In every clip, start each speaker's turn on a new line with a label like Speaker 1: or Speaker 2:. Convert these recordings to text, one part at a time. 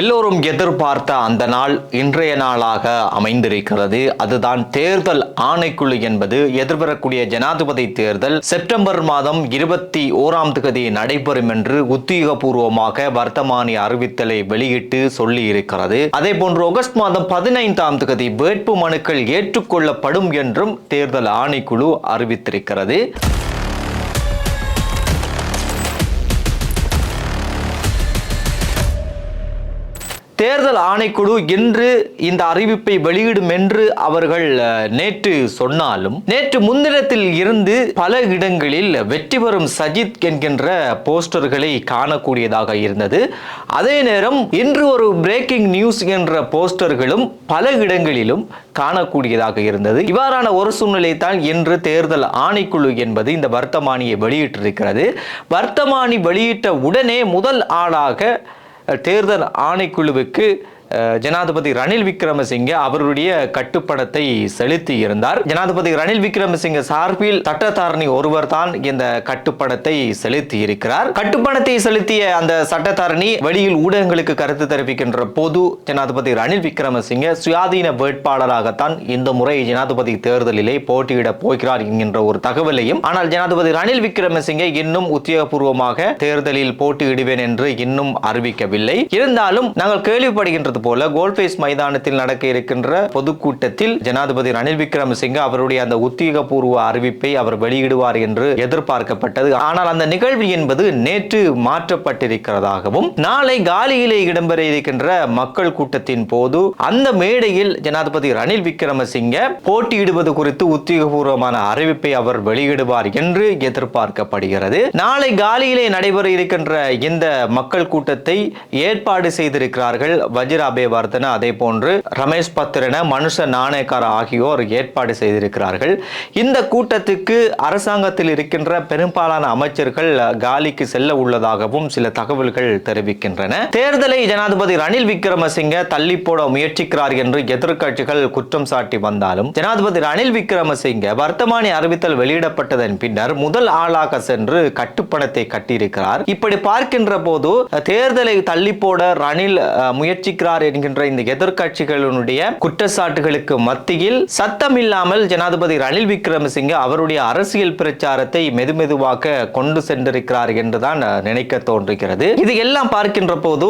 Speaker 1: எல்லோரும் எதிர்பார்த்த அந்த நாள் இன்றைய நாளாக அமைந்திருக்கிறது அதுதான் தேர்தல் ஆணைக்குழு என்பது எதிர்பெறக்கூடிய ஜனாதிபதி தேர்தல் செப்டம்பர் மாதம் இருபத்தி ஓராம் தேதி நடைபெறும் என்று உத்தியோகபூர்வமாக வர்த்தமானி அறிவித்தலை வெளியிட்டு சொல்லி இருக்கிறது அதே போன்று ஆகஸ்ட் மாதம் பதினைந்தாம் தேதி வேட்பு மனுக்கள் ஏற்றுக்கொள்ளப்படும் என்றும் தேர்தல் ஆணைக்குழு அறிவித்திருக்கிறது தேர்தல் ஆணைக்குழு இன்று இந்த அறிவிப்பை வெளியிடும் என்று அவர்கள் நேற்று சொன்னாலும் நேற்று முன்தினத்தில் இருந்து பல இடங்களில் வெற்றி பெறும் சஜித் என்கின்ற போஸ்டர்களை காணக்கூடியதாக இருந்தது அதே நேரம் இன்று ஒரு பிரேக்கிங் நியூஸ் என்ற போஸ்டர்களும் பல இடங்களிலும் காணக்கூடியதாக இருந்தது இவ்வாறான ஒரு சூழ்நிலை தான் இன்று தேர்தல் ஆணைக்குழு என்பது இந்த வர்த்தமானியை வெளியிட்டிருக்கிறது வர்த்தமானி வெளியிட்ட உடனே முதல் ஆளாக தேர்தல் ஆணைக்குழுவுக்கு ஜனாதிபதி ரணில் விக்ரமசிங்கே அவருடைய கட்டுப்படத்தை செலுத்தி இருந்தார் ஜனாதிபதி ரணில் விக்ரமசிங்க சார்பில் சட்டத்தாரணி ஒருவர் தான் இந்த கட்டுப்படத்தை செலுத்தி இருக்கிறார் கட்டுப்படத்தை செலுத்திய அந்த சட்டத்தாரணி வெளியில் ஊடகங்களுக்கு கருத்து தெரிவிக்கின்ற போது ஜனாதிபதி ரணில் விக்ரமசிங்க சுயாதீன வேட்பாளராகத்தான் இந்த முறை ஜனாதிபதி தேர்தலிலே போட்டியிட போகிறார் என்கின்ற ஒரு தகவலையும் ஆனால் ஜனாதிபதி ரணில் விக்ரமசிங்கே இன்னும் உத்தியோகபூர்வமாக தேர்தலில் போட்டியிடுவேன் என்று இன்னும் அறிவிக்கவில்லை இருந்தாலும் நாங்கள் கேள்விப்படுகின்றது போல கோல்ஃபேஸ் மைதானத்தில் நடக்க இருக்கின்ற பொதுக்கூட்டத்தில் ஜனாதிபதி ரணில் விக்ரமசிங்க அவருடைய அந்த உத்தியோகபூர்வ அறிவிப்பை அவர் வெளியிடுவார் என்று எதிர்பார்க்கப்பட்டது ஆனால் அந்த நிகழ்வு என்பது நேற்று மாற்றப்பட்டிருக்கிறதாகவும் நாளை காலியிலே இடம்பெற இருக்கின்ற மக்கள் கூட்டத்தின் போது அந்த மேடையில் ஜனாதிபதி ரணில் விக்ரமசிங்க போட்டியிடுவது குறித்து உத்தியோகபூர்வமான அறிவிப்பை அவர் வெளியிடுவார் என்று எதிர்பார்க்கப்படுகிறது நாளை காலியிலே நடைபெற இருக்கின்ற இந்த மக்கள் கூட்டத்தை ஏற்பாடு செய்திருக்கிறார்கள் வஜிர இந்திரா பேபார்த்தன அதே போன்று ரமேஷ் பத்திரன மனுஷ நாணயக்கார ஆகியோர் ஏற்பாடு செய்திருக்கிறார்கள் இந்த கூட்டத்துக்கு அரசாங்கத்தில் இருக்கின்ற பெரும்பாலான அமைச்சர்கள் காலிக்கு செல்ல உள்ளதாகவும் சில தகவல்கள் தெரிவிக்கின்றன தேர்தலை ஜனாதிபதி ரணில் விக்ரமசிங்க தள்ளி போட முயற்சிக்கிறார் என்று எதிர்கட்சிகள் குற்றம் சாட்டி வந்தாலும் ஜனாதிபதி ரணில் விக்ரமசிங்க வர்த்தமானி அறிவித்தல் வெளியிடப்பட்டதன் பின்னர் முதல் ஆளாக சென்று கட்டுப்பணத்தை கட்டியிருக்கிறார் இப்படி பார்க்கின்ற போது தேர்தலை தள்ளி போட ரணில் முயற்சிக்கிறார் செய்கிறார் என்கின்ற இந்த எதிர்கட்சிகளினுடைய குற்றச்சாட்டுகளுக்கு மத்தியில் சத்தமில்லாமல் ஜனாதிபதி ரணில் விக்ரமசிங்க அவருடைய அரசியல் பிரச்சாரத்தை மெதுமெதுவாக கொண்டு சென்றிருக்கிறார் என்றுதான் நினைக்க தோன்றுகிறது இது எல்லாம் பார்க்கின்ற போது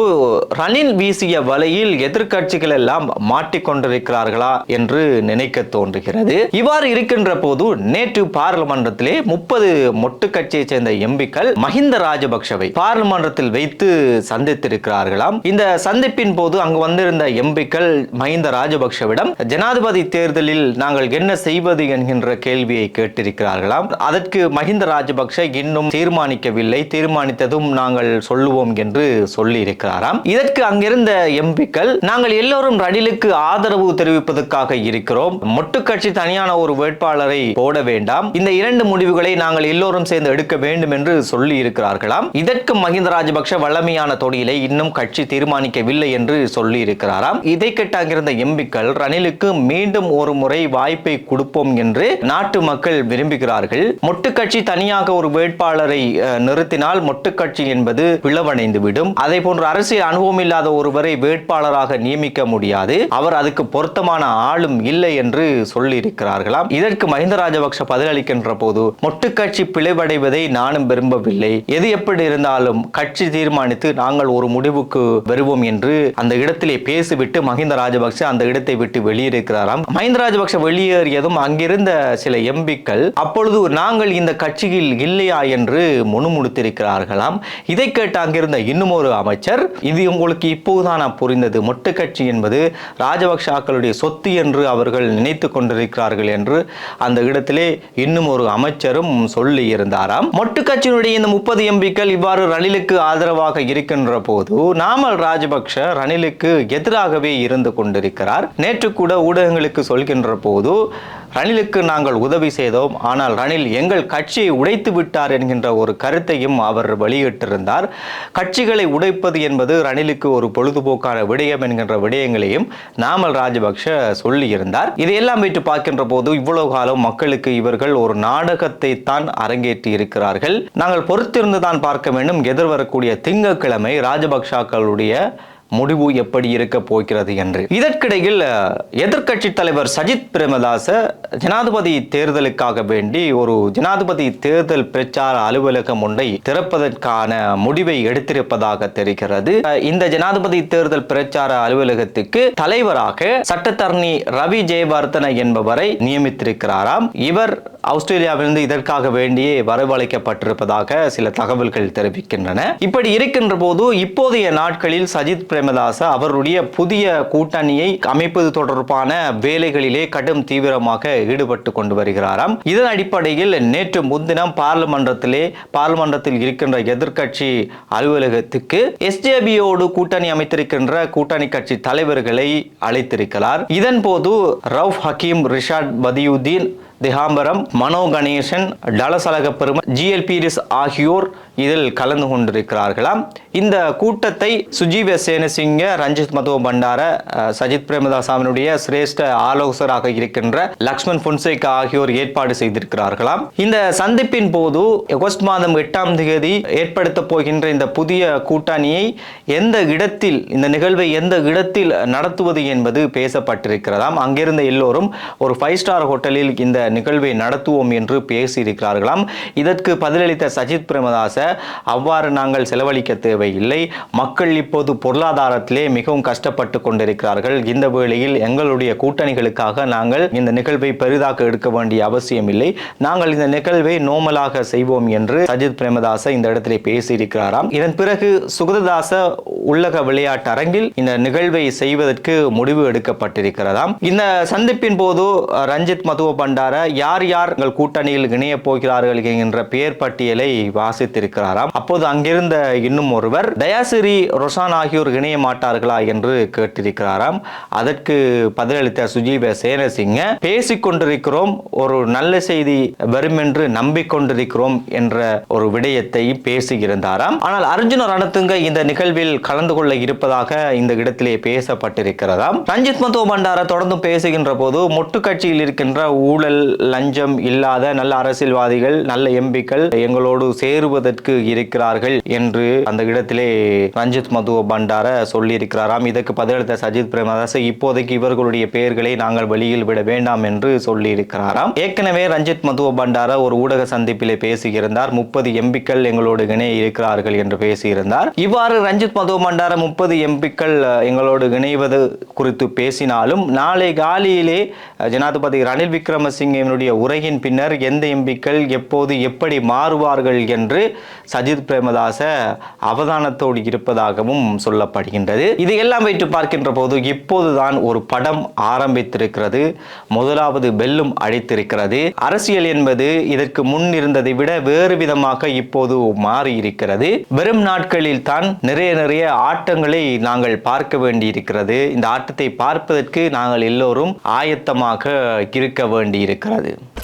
Speaker 1: ரணில் வீசிய வலையில் எதிர்கட்சிகள் எல்லாம் மாட்டிக்கொண்டிருக்கிறார்களா என்று நினைக்க தோன்றுகிறது இவ்வாறு இருக்கின்ற போது நேற்று பாராளுமன்றத்திலே முப்பது மொட்டு கட்சியை சேர்ந்த எம்பிக்கள் மஹிந்த ராஜபக்சவை பாராளுமன்றத்தில் வைத்து சந்தித்திருக்கிறார்களாம் இந்த சந்திப்பின் போது அங்கு அங்கு வந்திருந்த எம்பிக்கள் மஹிந்த ராஜபக்ஷவிடம் ஜனாதிபதி தேர்தலில் நாங்கள் என்ன செய்வது என்கின்ற கேள்வியை கேட்டிருக்கிறார்களாம் அதற்கு மஹிந்த ராஜபக்ஷ இன்னும் தீர்மானிக்கவில்லை தீர்மானித்ததும் நாங்கள் சொல்லுவோம் என்று சொல்லி இருக்கிறாராம் இதற்கு அங்கிருந்த எம்பிக்கள் நாங்கள் எல்லோரும் ரணிலுக்கு ஆதரவு தெரிவிப்பதற்காக இருக்கிறோம் மொட்டு கட்சி தனியான ஒரு வேட்பாளரை போட வேண்டாம் இந்த இரண்டு முடிவுகளை நாங்கள் எல்லோரும் சேர்ந்து எடுக்க வேண்டும் என்று சொல்லி இருக்கிறார்களாம் இதற்கு மஹிந்த ராஜபக்ஷ வல்லமையான தொழிலை இன்னும் கட்சி தீர்மானிக்கவில்லை என்று சொல்லி சொல்லி இருக்கிறாராம் இதை கேட்ட அங்கிருந்த எம்பிக்கள் ரணிலுக்கு மீண்டும் ஒரு முறை வாய்ப்பை கொடுப்போம் என்று நாட்டு மக்கள் விரும்புகிறார்கள் மொட்டுக்கட்சி தனியாக ஒரு வேட்பாளரை நிறுத்தினால் மொட்டுக்கட்சி என்பது பிளவடைந்துவிடும் அதே போன்ற அரசியல் அனுபவம் இல்லாத ஒருவரை வேட்பாளராக நியமிக்க முடியாது அவர் அதுக்கு பொருத்தமான ஆளும் இல்லை என்று சொல்லி இருக்கிறார்களாம் இதற்கு மஹிந்த ராஜபக்ஷ பதிலளிக்கின்ற போது மொட்டுக்கட்சி பிளவடைவதை நானும் விரும்பவில்லை எது எப்படி இருந்தாலும் கட்சி தீர்மானித்து நாங்கள் ஒரு முடிவுக்கு வருவோம் என்று அந்த இடத்தில் இடத்திலே பேசிவிட்டு மஹிந்த ராஜபக்ச அந்த இடத்தை விட்டு வெளியேறுகிறாராம் மஹிந்த ராஜபக்ச வெளியேறியதும் அங்கிருந்த சில எம்பிக்கள் அப்பொழுது நாங்கள் இந்த கட்சியில் இல்லையா என்று முணுமுணுத்திருக்கிறார்களாம் இதை கேட்டு அங்கிருந்த இன்னும் ஒரு அமைச்சர் இது உங்களுக்கு இப்போதுதான் புரிந்தது மொட்டு கட்சி என்பது ராஜபக்சாக்களுடைய சொத்து என்று அவர்கள் நினைத்து கொண்டிருக்கிறார்கள் என்று அந்த இடத்திலே இன்னும் ஒரு அமைச்சரும் சொல்லி இருந்தாராம் மொட்டு கட்சியினுடைய இந்த முப்பது எம்பிக்கள் இவ்வாறு ரணிலுக்கு ஆதரவாக இருக்கின்ற போது நாமல் ராஜபக்ஷ ரணிலுக்கு அவருக்கு எதிராகவே இருந்து கொண்டிருக்கிறார் நேற்று கூட ஊடகங்களுக்கு சொல்கின்ற போது ரணிலுக்கு நாங்கள் உதவி செய்தோம் ஆனால் ரணில் எங்கள் கட்சியை உடைத்து விட்டார் என்கின்ற ஒரு கருத்தையும் அவர் வெளியிட்டிருந்தார் கட்சிகளை உடைப்பது என்பது ரணிலுக்கு ஒரு பொழுதுபோக்கான விடயம் என்கின்ற விடயங்களையும் நாமல் ராஜபக்ஷ சொல்லியிருந்தார் இதையெல்லாம் வைத்து பார்க்கின்ற போது இவ்வளவு காலம் மக்களுக்கு இவர்கள் ஒரு நாடகத்தை தான் அரங்கேற்றி இருக்கிறார்கள் நாங்கள் பொறுத்திருந்து தான் பார்க்க வேண்டும் எதிர்வரக்கூடிய திங்கட்கிழமை ராஜபக்ஷாக்களுடைய முடிவு எப்படி இருக்க போகிறது என்று இதற்கிடையில் எதிர்கட்சி தலைவர் சஜித் பிரேமதாச ஜனாதிபதி தேர்தலுக்காக வேண்டி ஒரு ஜனாதிபதி தேர்தல் பிரச்சார அலுவலகம் ஒன்றை திறப்பதற்கான முடிவை எடுத்திருப்பதாக தெரிகிறது இந்த ஜனாதிபதி தேர்தல் பிரச்சார அலுவலகத்துக்கு தலைவராக சட்டத்தரணி ரவி ஜெயவர்தன என்பவரை நியமித்திருக்கிறாராம் இவர் ஆஸ்திரேலியாவிலிருந்து இதற்காக வேண்டியே வரவழைக்கப்பட்டிருப்பதாக சில தகவல்கள் தெரிவிக்கின்றன இப்படி இருக்கின்ற போது இப்போதைய நாட்களில் சஜித் பிரேமதாச அவருடைய புதிய கூட்டணியை அமைப்பது தொடர்பான வேலைகளிலே கடும் தீவிரமாக ஈடுபட்டு கொண்டு வருகிறாராம் இதன் அடிப்படையில் நேற்று முன்தினம் பாராளுமன்றத்திலே பாராளுமன்றத்தில் இருக்கின்ற எதிர்கட்சி அலுவலகத்துக்கு எஸ்ஜேபியோடு கூட்டணி அமைத்திருக்கின்ற கூட்டணி கட்சி தலைவர்களை அழைத்திருக்கிறார் இதன் போது ரவுஃப் ஹக்கீம் ரிஷாட் பதியுதீன் திகாம்பரம் மனோ கணேசன் டலசலக பெருமை ஜிஎல்பீரிஸ் ஆகியோர் இதில் கலந்து கொண்டிருக்கிறார்களாம் இந்த கூட்டத்தை சுஜீவ சேனசிங்க ரஞ்சித் மதோ பண்டார சஜித் பிரேமதாசாவினுடைய சிரேஷ்ட ஆலோசகராக இருக்கின்ற லக்ஷ்மண் பொன்சேக் ஆகியோர் ஏற்பாடு செய்திருக்கிறார்களாம் இந்த சந்திப்பின் போது ஆகஸ்ட் மாதம் எட்டாம் தேதி ஏற்படுத்த போகின்ற இந்த புதிய கூட்டணியை எந்த இடத்தில் இந்த நிகழ்வை எந்த இடத்தில் நடத்துவது என்பது பேசப்பட்டிருக்கிறதாம் அங்கிருந்த எல்லோரும் ஒரு ஃபைவ் ஸ்டார் ஹோட்டலில் இந்த நிகழ்வை நடத்துவோம் என்று பேசியிருக்கிறார்களாம் இதற்கு பதிலளித்த சஜித் பிரேமதாச அவ்வாறு நாங்கள் செலவழிக்க தேவையில்லை மக்கள் இப்போது பொருளாதாரத்திலே மிகவும் கஷ்டப்பட்டு கொண்டிருக்கிறார்கள் இந்த வேளையில் எங்களுடைய கூட்டணிகளுக்காக நாங்கள் இந்த நிகழ்வை பெரிதாக எடுக்க வேண்டிய அவசியம் இல்லை நாங்கள் இந்த நிகழ்வை நோமலாக செய்வோம் என்று சஜித் பிரேமதாச இந்த இடத்திலே பேசியிருக்கிறாராம் இதன் பிறகு சுகததாச உள்ளக விளையாட்டு அரங்கில் இந்த நிகழ்வை செய்வதற்கு முடிவு எடுக்கப்பட்டிருக்கிறதாம் இந்த சந்திப்பின் போது ரஞ்சித் மதுவ பண்டார யார் யார் எங்கள் கூட்டணியில் இணைய போகிறார்கள் என்கின்ற பெயர் பட்டியலை வாசித்திருக்கிறார் இருக்கிறாராம் அப்போது அங்கிருந்த இன்னும் ஒருவர் தயாசிரி ரொசான் ஆகியோர் இணைய மாட்டார்களா என்று கேட்டிருக்கிறாராம் அதற்கு பதிலளித்த சுஜீவ சேனசிங்க பேசிக் கொண்டிருக்கிறோம் ஒரு நல்ல செய்தி வரும் என்று நம்பிக்கொண்டிருக்கிறோம் என்ற ஒரு விடயத்தை பேசுகிறாராம் ஆனால் அர்ஜுன ரணத்துங்க இந்த நிகழ்வில் கலந்து கொள்ள இருப்பதாக இந்த இடத்திலே பேசப்பட்டிருக்கிறதாம் ரஞ்சித் மதோ பண்டார தொடர்ந்து பேசுகின்ற போது மொட்டு கட்சியில் இருக்கின்ற ஊழல் லஞ்சம் இல்லாத நல்ல அரசியல்வாதிகள் நல்ல எம்பிக்கள் எங்களோடு சேருவதற்கு செய்வதற்கு இருக்கிறார்கள் என்று அந்த இடத்திலே ரஞ்சித் மதுவ பண்டார சொல்லியிருக்கிறாராம் இதற்கு பதிலளித்த சஜித் பிரேமதாஸ் இப்போதைக்கு இவர்களுடைய பெயர்களை நாங்கள் வெளியில் விட வேண்டாம் என்று சொல்லியிருக்கிறாராம் ஏற்கனவே ரஞ்சித் மதுவ பண்டார ஒரு ஊடக சந்திப்பிலே பேசியிருந்தார் முப்பது எம்பிக்கள் எங்களோடு இணை இருக்கிறார்கள் என்று பேசியிருந்தார் இவ்வாறு ரஞ்சித் மதுவ பண்டார முப்பது எம்பிக்கள் எங்களோடு இணைவது குறித்து பேசினாலும் நாளை காலியிலே ஜனாதிபதி ரணில் விக்ரமசிங்கனுடைய உரையின் பின்னர் எந்த எம்பிக்கள் எப்போது எப்படி மாறுவார்கள் என்று சஜித் பிரேமதாச அவதானத்தோடு இருப்பதாகவும் சொல்லப்படுகின்றது இது எல்லாம் வைத்து பார்க்கின்ற போது இப்போதுதான் ஒரு படம் ஆரம்பித்திருக்கிறது முதலாவது வெல்லும் அடித்திருக்கிறது அரசியல் என்பது இதற்கு முன் இருந்ததை விட வேறு விதமாக இப்போது மாறி இருக்கிறது வெறும் நாட்களில் தான் நிறைய நிறைய ஆட்டங்களை நாங்கள் பார்க்க வேண்டியிருக்கிறது இந்த ஆட்டத்தை பார்ப்பதற்கு நாங்கள் எல்லோரும் ஆயத்தமாக இருக்க வேண்டியிருக்கிறது